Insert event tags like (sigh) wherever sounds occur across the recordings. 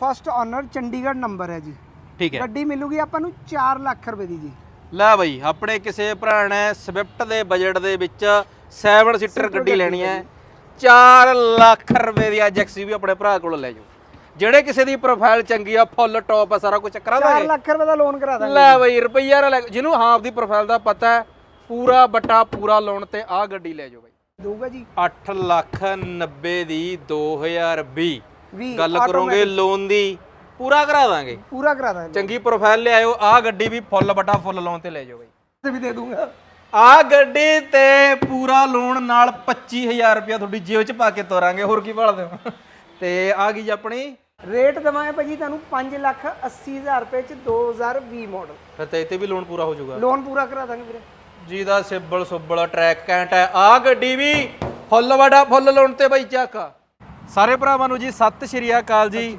First owner Chandigarh number ਹੈ ਜੀ। ਠੀਕ ਹੈ। ਗੱਡੀ ਮਿਲੂਗੀ ਆਪਾਂ ਨੂੰ 4 ਲੱਖ ਰੁਪਏ ਦੀ ਜੀ। ਲੈ ਬਈ ਆਪਣੇ ਕਿਸੇ ਭਰਾ ਨੇ ਸਵਿਫਟ ਦੇ ਬਜਟ ਦੇ ਵਿੱਚ 7 ਸੀਟਰ ਗੱਡੀ ਲੈਣੀ ਹੈ। 4 ਲੱਖ ਰੁਪਏ ਦੀ ਅੱਜ ਵੀ ਆਪਣੇ ਭਰਾ ਕੋਲ ਲੈ ਜਾਓ। ਜਿਹੜੇ ਕਿਸੇ ਦੀ ਪ੍ਰੋਫਾਈਲ ਚੰਗੀ ਆ ਫੁੱਲ ਟੌਪ ਆ ਸਾਰਾ ਕੁਝ ਕਰਾ 4 ਦਾਂਗੇ ਲੱਖ ਰੁਪਏ ਦਾ ਲੋਨ ਕਰਾ ਦਾਂਗੇ ਲੈ ਬਈ ਰੁਪਈਆ ਜਿਹਨੂੰ ਹਾਫ ਦੀ ਪ੍ਰੋਫਾਈਲ ਦਾ ਪਤਾ ਹੈ ਪੂਰਾ ਬੱਟਾ ਪੂਰਾ ਲੋਨ ਤੇ ਆਹ ਗੱਡੀ ਲੈ ਜਾਓ ਬਈ। ਦਊਗਾ ਜੀ। 8 ਲੱਖ 90 ਦੀ 2020 ਵੀ ਗੱਲ ਕਰੋਗੇ ਲੋਨ ਦੀ ਪੂਰਾ ਕਰਾ ਦਾਂਗੇ। ਪੂਰਾ ਕਰਾ ਦਾਂਗੇ। ਚੰਗੀ ਪ੍ਰੋਫਾਈਲ ਲਿਆਇਓ ਆਹ ਗੱਡੀ ਵੀ ਫੁੱਲ ਬੱਟਾ ਫੁੱਲ ਲੋਨ ਤੇ ਲੈ ਜਾਓ ਬਈ। ਤੇ ਵੀ ਦੇ ਦੂੰਗਾ। ਆ ਗੱਡੀ ਤੇ ਪੂਰਾ ਲੋਨ ਨਾਲ 25000 ਰੁਪਇਆ ਤੁਹਾਡੀ ਜੇਬ 'ਚ ਪਾ ਕੇ ਤੋਰਾਂਗੇ ਹੋਰ ਕੀ ਭਾਲਦੇ ਹੋ? ਤੇ ਆ ਗਈ ਜੀ ਆਪਣੀ। ਰੇਟ ਦਵਾਂਗੇ ਭਾਜੀ ਤੁਹਾਨੂੰ 5 ਲੱਖ 80 ਹਜ਼ਾਰ ਰੁਪਏ ਚ 2020 ਮਾਡਲ ਫਿਰ ਤੇ ਇੱਥੇ ਵੀ ਲੋਨ ਪੂਰਾ ਹੋ ਜਾਊਗਾ। ਲੋਨ ਪੂਰਾ ਕਰਾ ਦਾਂਗੇ ਵੀਰੇ। ਜਿਹਦਾ ਸਿਬਲ ਸੁਬਲ ਟਰੈਕ ਕੈਂਟ ਹੈ। ਆ ਗੱਡੀ ਵੀ ਫੁੱਲ ਵੜਾ ਫੁੱਲ ਲੋਨ ਤੇ ਬਾਈ ਚੱਕ। ਸਾਰੇ ਭਰਾਵਾਂ ਨੂੰ ਜੀ ਸਤਿ ਸ਼੍ਰੀ ਅਕਾਲ ਜੀ।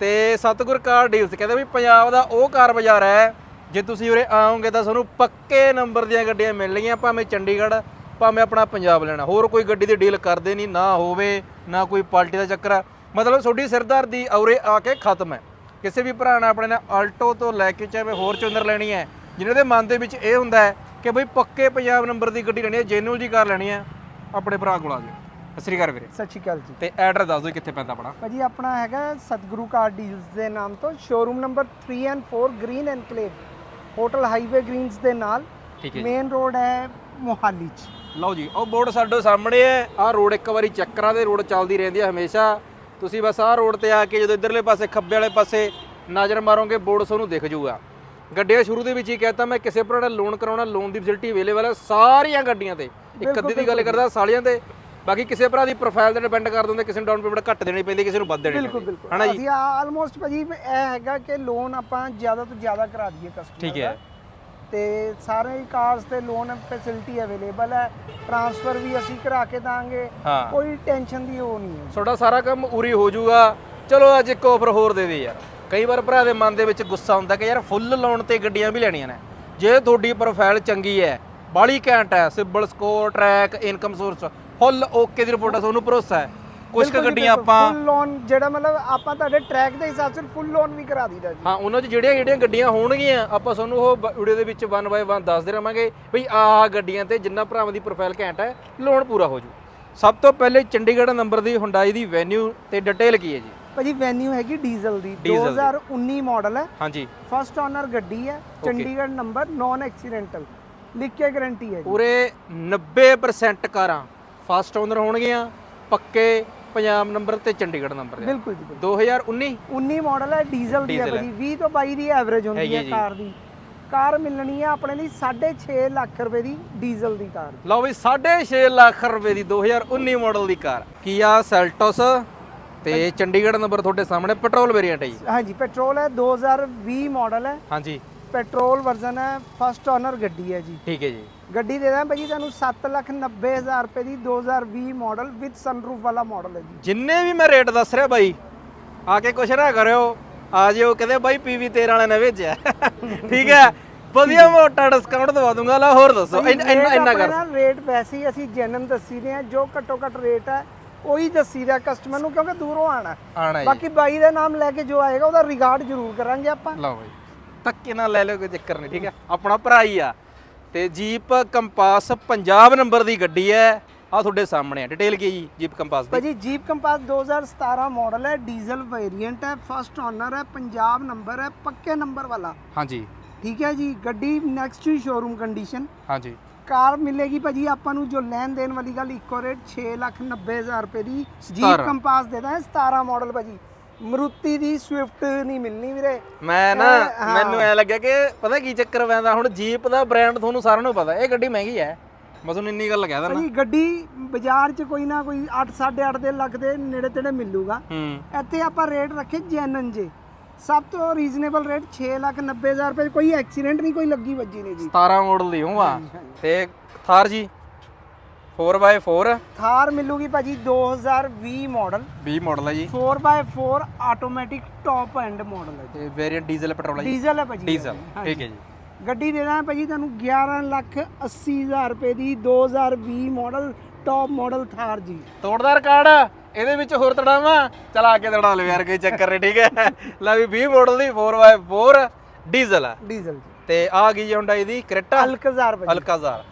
ਤੇ ਸਤਿਗੁਰ ਕਾਰ ਡੀਲਸ ਕਹਿੰਦੇ ਵੀ ਪੰਜਾਬ ਦਾ ਉਹ ਕਾਰ ਬਾਜ਼ਾਰ ਹੈ ਜੇ ਤੁਸੀਂ ਉਰੇ ਆਓਗੇ ਤਾਂ ਤੁਹਾਨੂੰ ਪੱਕੇ ਨੰਬਰ ਦੀਆਂ ਗੱਡੀਆਂ ਮਿਲਣਗੀਆਂ ਭਾਵੇਂ ਚੰਡੀਗੜ੍ਹ ਭਾਵੇਂ ਆਪਣਾ ਪੰਜਾਬ ਲੈਣਾ। ਹੋਰ ਕੋਈ ਗੱਡੀ ਦੀ ਡੀਲ ਕਰਦੇ ਨਹੀਂ ਨਾ ਹੋਵੇ ਨਾ ਕੋਈ ਪਾਰਟੀ ਦਾ ਚੱਕਰ ਹੈ ਮਤਲਬ ਤੁਹਾਡੀ ਸਿਰਦਾਰ ਦੀ ਉਰੇ ਆ ਕੇ ਖਤਮ ਹੈ। ਕਿਸੇ ਵੀ ਭਰਾ ਨੇ ਆਪਣੇ ਨਾਲ ਆਲਟੋ ਤੋਂ ਲੈ ਕੇ ਚਾਹੇ ਹੋਰ ਚੁੰਦਰ ਲੈਣੀ ਹੈ ਜਿਨ੍ਹਾਂ ਦੇ ਮਨ ਦੇ ਵਿੱਚ ਇਹ ਹੁੰਦਾ ਹੈ ਕਿ ਬਈ ਪੱਕੇ ਪੰਜਾਬ ਨੰਬਰ ਦੀ ਗੱਡੀ ਲੈਣੀ ਹੈ ਜੈਨੂਅਲ ਜੀ ਕਾਰ ਲੈਣੀ ਹੈ ਆਪਣੇ ਭਰਾ ਕੋਲ ਆ ਜਾਓ। ਸਤਿ ਸ਼੍ਰੀ ਅਕਾਲ ਵੀਰੇ। ਸਤਿ ਸ਼੍ਰੀ ਅਕਾਲ ਜੀ। ਤੇ ਐਡਰੈਸ ਦੱਸ ਦਿਓ ਕਿੱਥੇ ਪੈਂਦਾ ਆਪਣਾ? ਭਾਜੀ ਆਪਣਾ ਹੈਗਾ ਸਤਿਗੁਰੂ ਕਾਰ ਡੀਲਸ ਦੇ ਨਾਮ ਤੋਂ showroom number 3 and 4 green enclave hotel highway greens ਦੇ ਨਾਲ ਠੀਕ ਹੈ ਜੀ। ਮੇਨ ਰੋਡ ਹੈ ਮੋਹਾਲੀ ਚ। ਲਓ ਜੀ ਉਹ ਬੋਰਡ ਸਾਡੇ ਸਾਹਮਣੇ ਹੈ ਆਹ ਰੋਡ ਇੱਕ ਵਾਰੀ ਚੱਕਰਾਂ ਦੇ ਰੋਡ ਚੱਲਦੀ ਰਹਿੰਦੀ ਹੈ ਹਮੇਸ਼ਾ। ਤੁਸੀਂ ਬਸ ਆਹ ਰੋਡ ਤੇ ਆ ਕੇ ਜਦੋਂ ਇਧਰਲੇ ਪਾਸੇ ਖੱਬੇ ਵਾਲੇ ਪਾਸੇ ਨਜ਼ਰ ਮਾਰੋਗੇ ਬੋਰਡ ਤੁਹਾਨੂੰ ਦਿਖ ਜਾਊਗਾ। ਗੱਡੀਆਂ ਸ਼ੁਰੂ ਦੇ ਵਿੱਚ ਹੀ ਕਹਿਤਾ ਮੈਂ ਕਿਸੇ ਨਾਲ ਲੋਨ ਕਰਾਉਣਾ ਲੋਨ ਦੀ ਫੈਸਿਲਿਟੀ ਅਵੇਲੇਬਲ ਹੈ ਸਾਰੀਆਂ ਗੱਡੀਆਂ ਤੇ। ਇੱਕ ਅੱਧੀ ਦੀ ਗੱਲ ਕਰਦਾ ਸਾਲੀਆਂ ਤੇ। ਬਾਕੀ ਕਿਸੇ ਭਰਾ ਦੀ ਪ੍ਰੋਫਾਈਲ ਤੇ ਡਿਪੈਂਡ ਕਰ ਦਿੰਦੇ ਕਿਸੇ ਨੂੰ ਡਾਊਨ ਪੇਮੈਂਟ ਘੱਟ ਦੇਣੀ ਪੈਂਦੀ ਕਿਸੇ ਨੂੰ ਵੱਧ ਦੇਣੀ ਬਿਲਕੁਲ ਬਿਲਕੁਲ। ਹਨਾ ਜੀ? ਅਸੀਂ ਆਲਮੋਸਟ ਭਾਜੀ ਇਹ ਹੈਗਾ ਕਿ ਲੋਨ ਆਪਾਂ ਜ਼ਿਆਦਾ ਤੋਂ ਜ਼ਿਆਦਾ ਕਰਾ ਦਈਏ ਕਸਟਮਰ ਠੀਕ ਹੈ। ਤੇ ਸਾਰੇ ਕਾਰਸ ਤੇ ਲੋਨ ਫੈਸਿਲਿਟੀ ਅਵੇਲੇਬਲ ਹੈ। ਟ੍ਰਾਂਸਫਰ ਵੀ ਅਸੀਂ ਕਰਾ ਕੇ ਦਾਂਗੇ। ਕੋਈ ਟੈਨਸ਼ਨ ਦੀ ਉਹ ਨਹੀਂ ਹੈ। ਤੁਹਾਡਾ ਸਾਰਾ ਕੰਮ ਉਰੀ ਹੋ ਜਾਊਗਾ। ਚਲੋ ਅੱਜ ਇੱਕ ਆਫਰ ਹੋਰ ਦੇ ਦੇ ਯਾਰ। ਕਈ ਵਾਰ ਭਰਾ ਦੇ ਮਨ ਦੇ ਵਿੱਚ ਗੁੱਸਾ ਹੁੰਦਾ ਕਿ ਯਾਰ ਫੁੱਲ ਲੋਨ ਤੇ ਗੱਡੀਆਂ ਵੀ ਲੈਣੀਆਂ ਨੇ। ਜੇ ਤੁਹਾਡੀ ਪ੍ਰੋਫਾਈਲ ਚੰਗੀ ਹੈ ਬਾਲੀ ਘੈਂਟ ਹੈ CIBIL score track income source full okay ਦੀ ਰਿਪੋਰਟ ਹੈ ਤੁਹਾਨੂੰ ਭਰੋਸਾ ਹੈ? ਕੁਝ ਕੁ ਗੱਡੀਆਂ ਆਪਾਂ ਫੁੱਲ ਲੋਨ ਜਿਹੜਾ ਮਤਲਬ ਆਪਾਂ ਤੁਹਾਡੇ ਟਰੈਕ ਦੇ ਹਿਸਾਬ ਨਾਲ ਫੁੱਲ ਲੋਨ ਵੀ ਕਰਾ ਦਈਦਾ ਜੀ। ਹਾਂ ਉਹਨਾਂ 'ਚ ਜਿਹੜੀਆਂ ਜਿਹੜੀਆਂ ਗੱਡੀਆਂ ਹੋਣਗੀਆਂ ਆਪਾਂ ਤੁਹਾਨੂੰ ਉਹ ਵੀਡੀਓ ਦੇ ਵਿੱਚ ਵਨ ਬਾਏ ਵਨ ਦੱਸਦੇ ਰਵਾਂਗੇ ਵੀ ਆਹ ਗੱਡੀਆਂ ਤੇ ਜਿੰਨਾ ਭਰਾਵਾਂ ਦੀ ਪ੍ਰੋਫਾਈਲ ਘੈਂਟ ਹੈ ਲੋਨ ਪੂਰਾ ਹੋ ਜੂ। ਸਭ ਤੋਂ ਪਹਿਲੇ ਚੰਡੀਗੜ੍ਹ ਨੰਬਰ ਦੀ ਹੁੰਡਾਈ ਦੀ ਵੈਨਿਊ ਤੇ ਡਿਟੇਲ ਕੀ ਹੈ ਜੀ? ਭਾਜੀ ਵੈਨਿਊ ਹੈਗੀ ਡੀਜ਼ਲ ਦੀ। ਡੀਜ਼ਲ ਦੀ। 2019 ਮਾਡਲ ਹੈ। ਹਾਂਜੀ। ਫਸਟ ਓਨਰ ਗੱਡੀ ਹੈ ਚੰਡੀਗੜ੍ਹ ਨੰਬਰ ਨਾਨ ਐਕਸੀਡੈਂਟਲ ਲਿਖ ਕੇ ਗਾਰੰਟੀ ਹੈ ਜੀ। ਪੂਰੇ 90% ਕਾਰਾਂ ਫਸਟ ਓਨਰ ਹੋਣਗੀਆਂ ਪੱਕੇ ਪੰਜਾਬ ਨੰਬਰ ਤੇ ਚੰਡੀਗੜ੍ਹ ਨੰਬਰ ਦੇ। ਬਿਲਕੁਲ ਜੀ ਬਿਲਕੁਲ। 2019 19 ਮਾਡਲ ਹੈ ਡੀਜ਼ਲ ਦੀ ਹੈ ਡੀਜ਼ਲ ਹੈ। ਭਾਜੀ 20 ਤੋਂ 22 ਦੀ ਐਵਰੇਜ ਹੁੰਦੀ ਹੈਗੀ ਹੈ ਜੀ। ਕਾਰ ਦੀ। ਕਾਰ ਮਿਲਣੀ ਹੈ ਆਪਣੇ ਲਈ 6.5 ਲੱਖ ਰੁਪਏ ਦੀ ਡੀਜ਼ਲ ਦੀ ਕਾਰ ਲਓ ਵੀ 6.5 ਲੱਖ ਰੁਪਏ ਦੀ 2019 ਮਾਡਲ ਦੀ ਕਾਰ। ਕੀਆ ਸੈਲਟੋਸ ਤੇ ਚੰਡੀਗੜ੍ਹ ਨੰਬਰ ਤੁਹਾਡੇ ਸਾਹਮਣੇ ਪੈਟਰੋਲ ਵੇਰੀਐਂਟ ਹੈ ਜੀ। ਹਾਂਜੀ ਪੈਟਰੋਲ ਹੈ 2020 ਮਾਡਲ ਹੈ। ਹਾਂਜੀ। ਪੈਟਰੋਲ ਵਰਜ਼ਨ ਹੈ ਫਸਟ ਓਨਰ ਗੱਡੀ ਹੈ ਜੀ। ਠੀਕ ਹੈ ਜੀ। ਗੱਡੀ ਦੇ ਦਾਂ ਭਾਜੀ ਤੁਹਾਨੂੰ 790000 ਰੁਪਏ ਦੀ 2020 ਮਾਡਲ ਵਿਦ ਸਨਰੂਫ ਵਾਲਾ ਮਾਡਲ ਹੈ ਜੀ। ਜਿੰਨੇ ਵੀ ਮੈਂ ਰੇਟ ਦੱਸ ਰਿਹਾ ਬਾਈ ਆ ਕੇ ਕੁਛ ਨਾ ਕਰਿਓ ਆ ਜਿਓ ਕਹਿੰਦੇ ਬਾਈ ਪੀਵੀ 13 ਵਾਲੇ ਨੇ ਭੇਜਿਆ। ਠੀਕ ਹੈ? ਵਧੀਆ ਮੋਟਾ ਡਿਸਕਾਊਂਟ ਦਵਾ ਦੂੰਗਾ ਲੈ ਹੋਰ ਦੱਸੋ ਇੰਨਾ ਕਰ। ਰੇਟ ਵੈਸੇ ਹੀ ਅਸੀਂ ਜੈਨੂਨ ਦੱਸੀ ਦੇ ਆ ਜੋ ਘੱਟੋ ਘੱਟ ਰੇਟ ਹੈ ਉਹੀ ਦੱਸੀ ਦਾ ਕਸਟਮਰ ਨੂੰ ਕਿਉਂਕਿ ਦੂਰੋਂ ਆਣਾ ਬਾਕੀ ਬਾਈ ਦਾ ਨਾਮ ਲੈ ਕੇ ਜੋ ਆਏਗਾ ਉਹਦਾ ਰਿਗਾਰਡ ਜ਼ਰੂਰ ਕਰਾਂਗੇ ਆਪਾਂ। ਲਓ ਬਾਈ ਧੱਕੇ ਨਾਲ ਲੈ ਲਿਓ ਕੋਈ ਚੱਕਰ ਨਹੀਂ ਠੀਕ ਹੈ? ਆਪਣਾ ਭਰਾ ਹੀ ਆ। ਤੇ ਜੀਪ ਕੰਪਾਸ ਪੰਜਾਬ ਨੰਬਰ ਦੀ ਗੱਡੀ ਹੈ। ਆ ਤੁਹਾਡੇ ਸਾਹਮਣੇ ਆ ਡਿਟੇਲ ਕੀ ਜੀ ਜੀਪ ਕੰਪਾਸ ਦੀ? ਭਾਜੀ ਜੀਪ ਕੰਪਾਸ 2017 ਮਾਡਲ ਹੈ ਡੀਜ਼ਲ ਵੇਰੀਐਂਟ ਹੈ ਫਸਟ ਓਨਰ ਹੈ ਪੰਜਾਬ ਨੰਬਰ ਹੈ ਪੱਕੇ ਨੰਬਰ ਵਾਲਾ। ਹਾਂਜੀ। ਠੀਕ ਹੈ ਜੀ ਗੱਡੀ ਨੈਕਸਟ ਹੀ ਸ਼ੋਰੂਮ ਕੰਡੀਸ਼ਨ ਹਾਂਜੀ। ਕਾਰ ਮਿਲੇਗੀ ਭਾਜੀ ਆਪਾਂ ਨੂੰ ਜੋ ਲੈਣ ਦੇਣ ਵਾਲੀ ਗੱਲ ਇੱਕੋ ਰੇਟ 690000 ਰੁਪਏ ਦੀ। ਜੀਪ। ਕੰਪਾਸ ਦੇਦਾ ਹੈ 17 ਮਾਡਲ ਭਾਜੀ। ਮਰੂਤੀ ਦੀ ਸਵਿਫਟ ਨਹੀਂ ਮਿਲਣੀ ਵੀਰੇ। ਮੈਂ ਨਾ ਹਾਂ। ਮੈਨੂੰ ਐ ਲੱਗਿਆ ਕਿ ਪਤਾ ਕੀ ਚੱਕਰ ਪੈਂਦਾ ਹੁਣ ਜੀਪ ਦਾ ਬ੍ਰਾਂਡ ਤੁਹਾਨੂੰ ਸਾਰਿਆਂ ਨੂੰ ਪਤਾ ਇਹ ਗੱਡੀ ਮਹਿੰਗੀ ਹੈ ਮੈਂ ਤੁਹਾਨੂੰ ਇੰਨੀ ਗੱਲ ਕਹਿ ਦਿੰਦਾ ਭਾਜੀ ਗੱਡੀ ਬਾਜ਼ਾਰ 'ਚ ਕੋਈ ਨਾ ਕੋਈ 8 8.5 ਦੇ ਲੱਖ ਦੇ ਨੇੜੇ ਤੇੜੇ ਮਿਲੂਗਾ। ਹੂੰ। ਇੱਥੇ ਆਪਾਂ ਰੇਟ ਰੱਖੇ ਜੈਨਨ ਜੇ। ਸਭ ਤੋਂ ਰੀਜ਼ਨੇਬਲ ਰੇਟ 690000 ਰੁਪਏ ਕੋਈ ਐਕਸੀਡੈਂਟ ਨਹੀਂ ਕੋਈ ਲੱਗੀ ਵੱਜੀ ਨਹੀਂ ਜੀ। 17 ਮਾਡਲ ਦੀ ਹੂੰ ਆ। ਤੇ ਥਾਰ ਜੀ 4x4 ਥਾਰ ਮਿਲੂਗੀ ਭਾਜੀ 2020 ਮਾਡਲ 20 ਮਾਡਲ ਹੈ ਜੀ। 4x4 automatic top end model ਹੈ ਤੇ ਵੇਰੀਐਂਟ ਡੀਜ਼ਲ ਪੈਟਰੋਲ ਹੈ ਜੀ। ਡੀਜ਼ਲ ਹੈ ਭਾਜੀ ਡੀਜ਼ਲ ਹਾਂਜੀ। ਠੀਕ ਹੈ ਜੀ। ਗੱਡੀ ਦੇ ਦਾਂ ਭਾਜੀ ਤੁਹਾਨੂੰ 11 ਲੱਖ 80 ਹਜ਼ਾਰ ਰੁਪਏ ਦੀ 2020 ਮਾਡਲ ਟੌਪ ਮਾਡਲ ਥਾਰ ਜੀ। ਤੋੜਦਾ ਰਿਕਾਰਡ ਇਹਦੇ ਵਿੱਚ ਹੋਰ ਤੜਾਵਾਂ? ਚਲਾ ਕੇ ਤੜਾ ਲਓ ਯਾਰ ਕੋਈ ਚੱਕਰ ਨਹੀਂ ਠੀਕ ਹੈ। ਲੈ ਵੀ 20 ਮਾਡਲ ਦੀ 4x4 ਡੀਜ਼ਲ ਹੈ ਡੀਜ਼ਲ ਜੀ। ਤੇ ਆ ਗਈ ਹੁੰਡਾਈ ਦੀ ਕ੍ਰੇਟਾ ਅਲਕਜ਼ਾਰ ਭਾਜੀ। ਅਲਕਾਜ਼ਾਰ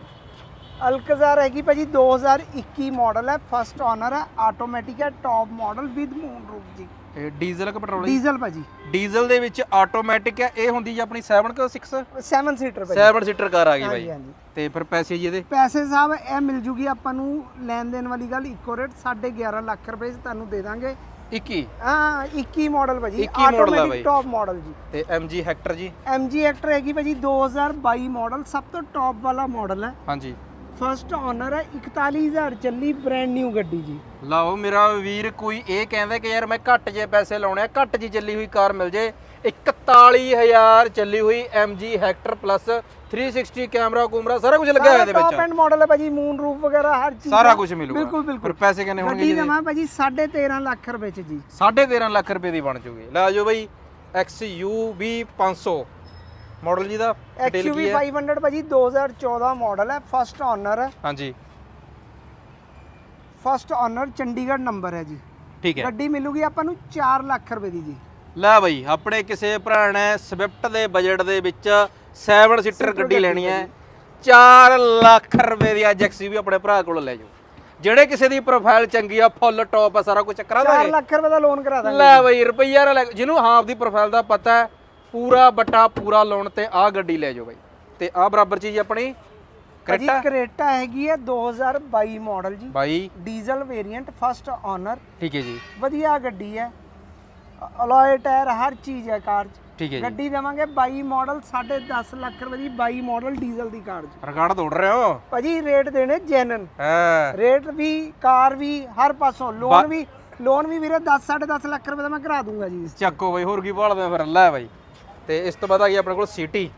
ਅਲਕਜ਼ਾਰ ਹੈਗੀ ਭਾਜੀ 2021 ਮਾਡਲ ਹੈ। ਫਸਟ ਓਨਰ ਹੈ ਆਟੋਮੈਟਿਕ ਹੈ top model with moon roof ਜੀ। ਇਹ ਡੀਜ਼ਲ ਕਿ ਪੈਟਰੋਲ ਡੀਜ਼ਲ ਭਾਜੀ। ਡੀਜ਼ਲ ਦੇ ਵਿੱਚ ਆਟੋਮੈਟਿਕ ਹੈ ਇਹ ਹੁੰਦੀ ਜੀ ਆਪਣੀ 7 ਕਿ 6 7 ਸੀਟਰ ਭਾਜੀ। 7 ਸੀਟਰ ਕਾਰ ਆ ਗਈ ਹਾਂਜੀ ਬਾਈ ਹਾਂਜੀ। ਤੇ ਫਿਰ ਪੈਸੇ ਜੀ ਇਹਦੇ? ਪੈਸੇ ਸਾਹਿਬ ਇਹ ਮਿਲ ਜੂਗੀ ਆਪਾਂ ਨੂੰ ਲੈਣ ਦੇਣ ਵਾਲੀ ਗੱਲ ਇੱਕੋ ਰੇਟ 11.5 ਲੱਖ ਰੁਪਏ 'ਚ ਤੁਹਾਨੂੰ ਦੇ ਦਾਂਗੇ। 21 ਹਾਂ 21 ਮਾਡਲ ਭਾਜੀ 21 model ਆ ਬਾਈ। ਟੌਪ ਮਾਡਲ ਜੀ। ਤੇ MG ਹੈਕਟਰ ਜੀ? MG ਐਕਟਰ ਹੈਗੀ ਭਾਜੀ 2022 ਮਾਡਲ ਸਭ ਤੋਂ ਟੌਪ ਵਾਲਾ ਮਾਡਲ ਹੈ। ਹਾਂਜੀ। ਫਸਟ ਓਨਰ ਹੈ 41000 ਚੱਲੀ ਬ੍ਰੈਂਡ ਨਿਊ ਗੱਡੀ ਜੀ। ਲਓ ਮੇਰਾ ਵੀਰ ਕੋਈ ਇਹ ਕਹਿੰਦਾ ਕਿ ਯਾਰ ਮੈਂ ਘੱਟ ਜੇ ਪੈਸੇ ਲਾਉਣੇ ਆ ਘੱਟ ਜੀ ਚੱਲੀ ਹੋਈ ਕਾਰ ਮਿਲ ਜੇ। 41000 ਚੱਲੀ ਹੋਈ MG ਹੈਕਟਰ ਪਲੱਸ 360 ਕੈਮਰਾ ਕੁਮਰਾ ਸਾਰਾ ਕੁਝ ਲੱਗਿਆ ਹੋਇਆ ਇਹਦੇ ਟੌਪ ਵਿੱਚ ਐਂਡ ਮਾਡਲ ਹੈ ਭਾਜੀ ਮੂਨ ਰੂਫ ਵਗੈਰਾ ਹਰ ਚੀਜ਼ ਸਾਰਾ। ਕੁਝ ਮਿਲੂਗਾ। ਬਿਲਕੁਲ ਬਿਲਕੁਲ। ਪੈਸੇ ਕਿੰਨੇ ਹੋਣਗੇ ਗੱਡੀ ਜੀ ਦਵਾਂ ਭਾਜੀ 13.5 ਲੱਖ ਰੁਪਏ ਚ ਜੀ। 13.5 ਲੱਖ ਰੁਪਏ ਦੀ ਬਣ ਜੂਗੀ। ਲੈ ਆਜੋ ਬਈ XUV 500 ਮਾਡਲ ਜੀ ਦਾ XUV ਕੀ ਹੈ? 500 ਭਾਜੀ 2014 ਮਾਡਲ ਹੈ ਫਸਟ ਓਨਰ ਹੈ। ਹਾਂਜੀ। ਫਸਟ ਓਨਰ ਚੰਡੀਗੜ੍ਹ ਨੰਬਰ ਹੈ ਜੀ। ਠੀਕ ਹੈ। ਗੱਡੀ ਮਿਲੂਗੀ ਆਪਾਂ ਨੂੰ 4 ਲੱਖ ਰੁਪਏ ਦੀ ਜੀ। ਲੈ ਬਈ ਆਪਣੇ ਕਿਸੇ ਭਰਾ ਨੇ ਸਵਿਫਟ ਦੇ ਬਜਟ ਦੇ ਵਿੱਚ 7 ਸੀਟਰ ਗੱਡੀ ਲੈਣੀ ਹੈ। 4 ਲੱਖ ਰੁਪਏ ਦੀ ਅੱਜ XUV ਆਪਣੇ ਭਰਾ ਕੋਲ ਲੈ ਜਾਓ। ਜਿਹੜੇ ਕਿਸੇ ਦੀ ਪ੍ਰੋਫਾਈਲ ਚੰਗੀ ਆ ਫੁੱਲ ਟੌਪ ਆ ਸਾਰਾ ਕੁਝ ਕਰਾ 4 ਦਾਂਗੇ ਲੱਖ ਰੁਪਏ ਦਾ ਲੋਨ ਕਰਾ ਦਾਂਗੇ ਲੈ ਬਈ ਰੁਪਈਆ ਜਿਹਨੂੰ ਹਾਂ ਆਪਦੀ ਪ੍ਰੋਫਾਈਲ ਦਾ ਪਤਾ ਹੈ ਪੂਰਾ ਬੱਟਾ ਪੂਰਾ ਲਾਉਣ ਤੇ ਆਹ ਗੱਡੀ ਲੈ ਜਾਓ ਬਈ। ਤੇ ਆਹ ਬਰਾਬਰ ਚੀਜ਼ ਆਪਣੀ ਭਾਜੀ ਕਰੇਟਾ? ਕਰੇਟਾ ਹੈਗੀ ਹੈ 2022 ਮਾਡਲ ਜੀ। ਬਾਈ। ਡੀਜ਼ਲ ਵੇਰੀਐਂਟ ਫਸਟ ਓਨਰ ਠੀਕ ਹੈ ਜੀ। ਵਧੀਆ ਗੱਡੀ ਹੈ। ਅਲੋਏ ਟਾਇਰ ਹਰ ਚੀਜ਼ ਹੈ ਕਾਰ 'ਚ। ਠੀਕ ਹੈ ਜੀ। ਗੱਡੀ ਦੇਵਾਂਗੇ 22 ਮਾਡਲ 10.5 ਲੱਖ ਰੁਪਏ ਦੀ 22 ਮਾਡਲ ਡੀਜ਼ਲ ਦੀ ਕਾਰ 'ਚ। ਰਿਕਾਰਡ ਤੋੜ ਰਹੇ ਹੋ? ਭਾਜੀ ਰੇਟ ਦੇਣੇ ਜੈਨਨ ਹਾਂ। ਰੇਟ ਵੀ ਕਾਰ ਵੀ ਹਰ ਪਾਸੋਂ। ਲੋਨ ਵੀ ਲੋਨ ਵੀ ਵੀਰੇ 10 10.5 ਲੱਖ ਰੁਪਏ ਦਾ ਮੈਂ ਕਰਾ ਦੂੰਗਾ ਜੀ ਚੱਕੋ ਬਈ ਹੋਰ ਕੀ ਭਾਲਦੇ ਫਿਰ? ਲੈ ਬਈ। ਤੇ ਇਸ ਤੋਂ ਬਾਅਦ ਆ ਗਈ ਆਪਣੇ ਕੋਲ ਸਿਟੀ।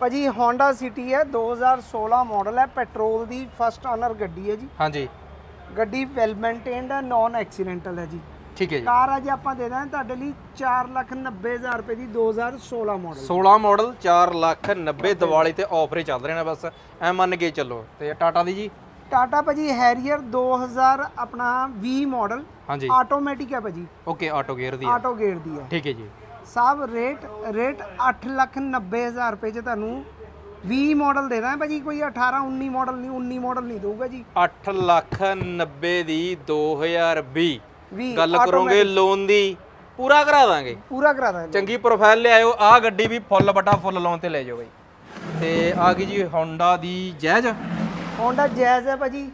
ਭਾਜੀ Honda City ਹੈ 2016 ਮਾਡਲ ਹੈ ਪੈਟਰੋਲ ਦੀ ਫਸਟ ਓਨਰ ਗੱਡੀ ਹੈ ਜੀ। ਹਾਂਜੀ। ਗੱਡੀ ਵੈਲ ਮੇਨਟੇਨਡ ਹੈ ਨਾਨ ਐਕਸੀਡੈਂਟਲ ਹੈ ਜੀ। ਠੀਕ ਹੈ ਜੀ। ਕਾਰ ਅੱਜ ਆਪਾਂ ਦੇ ਦਾਂਗੇ ਤੁਹਾਡੇ ਲਈ 490000 ਰੁਪਏ ਦੀ 2016 ਮਾਡਲ 16 ਮਾਡਲ 4 ਲੱਖ 90 ਦੀਵਾਲੀ ਤੇ ਆਫਰ ਹੀ ਚੱਲ ਰਹੇ ਨੇ ਬਸ। ਐ ਮੰਨ ਕੇ ਚੱਲੋ। ਤੇ ਟਾਟਾ ਦੀ ਜੀ? ਟਾਟਾ ਭਾਜੀ ਹੈਰੀਅਰ 2000 ਆਪਣਾ 20 ਮਾਡਲ ਹਾਂਜੀ। ਆਟੋਮੈਟਿਕ ਹੈ ਭਾਜੀ। ਓਕੇ ਆਟੋ ਗੇਅਰ ਦੀ ਹੈ। ਆਟੋ ਗੇਅਰ ਦੀ ਹੈ। ਠੀਕ ਹੈ ਜੀ। ਸਾਹਿਬ ਰੇਟ ਰੇਟ 890000 ਰੁਪਏ ਚ ਤੁਹਾਨੂੰ 20 ਮਾਡਲ ਦੇ ਦਾਂ ਭਾਜੀ ਕੋਈ 18 19 ਮਾਡਲ ਨਹੀਂ 19 ਮਾਡਲ ਨਹੀਂ ਦਊਗਾ ਜੀ। 8 ਲੱਖ 90 ਦੀ 2020 20 ਗੱਲ ਕਰੋਗੇ ਲੋਨ ਦੀ ਪੂਰਾ ਕਰਾ ਦਾਂਗੇ। ਪੂਰਾ ਕਰਾ ਦਾਂਗੇ। ਚੰਗੀ ਪ੍ਰੋਫਾਈਲ ਲਿਆਇਓ ਆਹ ਗੱਡੀ ਵੀ ਫੁੱਲ ਬਟਾ ਫੁੱਲ ਲੋਨ ਤੇ ਲੈ ਜਾਓ ਬਈ। ਤੇ ਆ ਗਈ ਜੀ ਹੋਂਡਾ ਦੀ ਜੈਜ। Honda Jazz ਹੈ ਭਾਜੀ।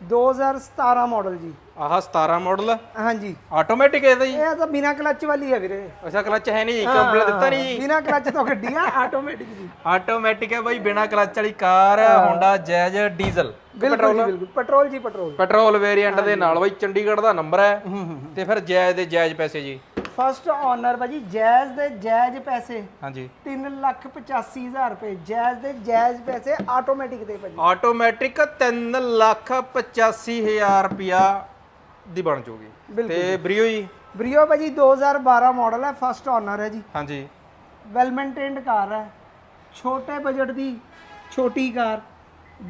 2017 ਮਾਡਲ ਜੀ। ਆਹ 17 ਮਾਡਲ? ਹਾਂਜੀ। ਆਟੋਮੈਟਿਕ ਹੈ ਇਹਦਾ ਜੀ? ਇਹ ਤਾਂ ਬਿਨਾ ਕਲੱਚ ਵਾਲੀ ਹੈ ਵੀਰੇ। ਅੱਛਾ ਕਲਚ ਹੈ ਨਹੀਂ ਕੰਪਲੀਟ ਦਿੱਤਾ ਨਹੀਂ ਜੀ? ਬਿਨਾ ਕਲੱਚ ਤੋਂ ਗੱਡੀ ਆ ਆਟੋਮੈਟਿਕ ਜੀ। ਆਟੋਮੈਟਿਕ ਹੈ ਬਾਈ ਬਿਨਾ ਕਲਚ ਵਾਲੀ ਕਾਰ ਹੋਂਡਾ ਜੈਜ ਡੀਜ਼ਲ ਬਿਲਕੁਲ ਜੀ ਬਿਲਕੁਲ। ਪੈਟਰੋਲ ਜੀ ਪੈਟਰੋਲ ਪੈਟਰੋਲ ਵੇਰੀਐਂਟ ਦੇ ਨਾਲ ਬਾਈ ਚੰਡੀਗੜ੍ਹ ਦਾ ਨੰਬਰ ਹੈ। ਤੇ ਫਿਰ ਜੈਜ ਦੇ ਜੈਜ ਪੈਸੇ ਜੀ। ਫਸਟ ਓਨਰ ਭਾਜੀ ਜੈਜ਼ ਦੇ ਜੈਜ਼ ਪੈਸੇ। ਹਾਂਜੀ। 385000 ਰੁਪਏ। ਜੈਜ਼ ਦੇ ਜੈਜ਼ ਪੈਸੇ ਆਟੋਮੈਟਿਕ ਦੇ ਭਾਜੀ। ਆਟੋਮੈਟਿਕ 3 ਲੱਖ 85000 ਰੁਪਿਆ ਦੀ ਬਣ ਜੂਗੀ। ਤੇ ਬਰੀਓ ਜੀ? ਬਰੀਓ ਭਾਜੀ 2012 ਮਾਡਲ ਹੈ ਫਸਟ ਓਨਰ ਹੈ ਜੀ। ਹਾਂਜੀ। ਵੈਲ ਮੇਨਟੇਨਡ ਕਾਰ ਹੈ। ਛੋਟੇ ਬਜਟ ਦੀ ਛੋਟੀ ਕਾਰ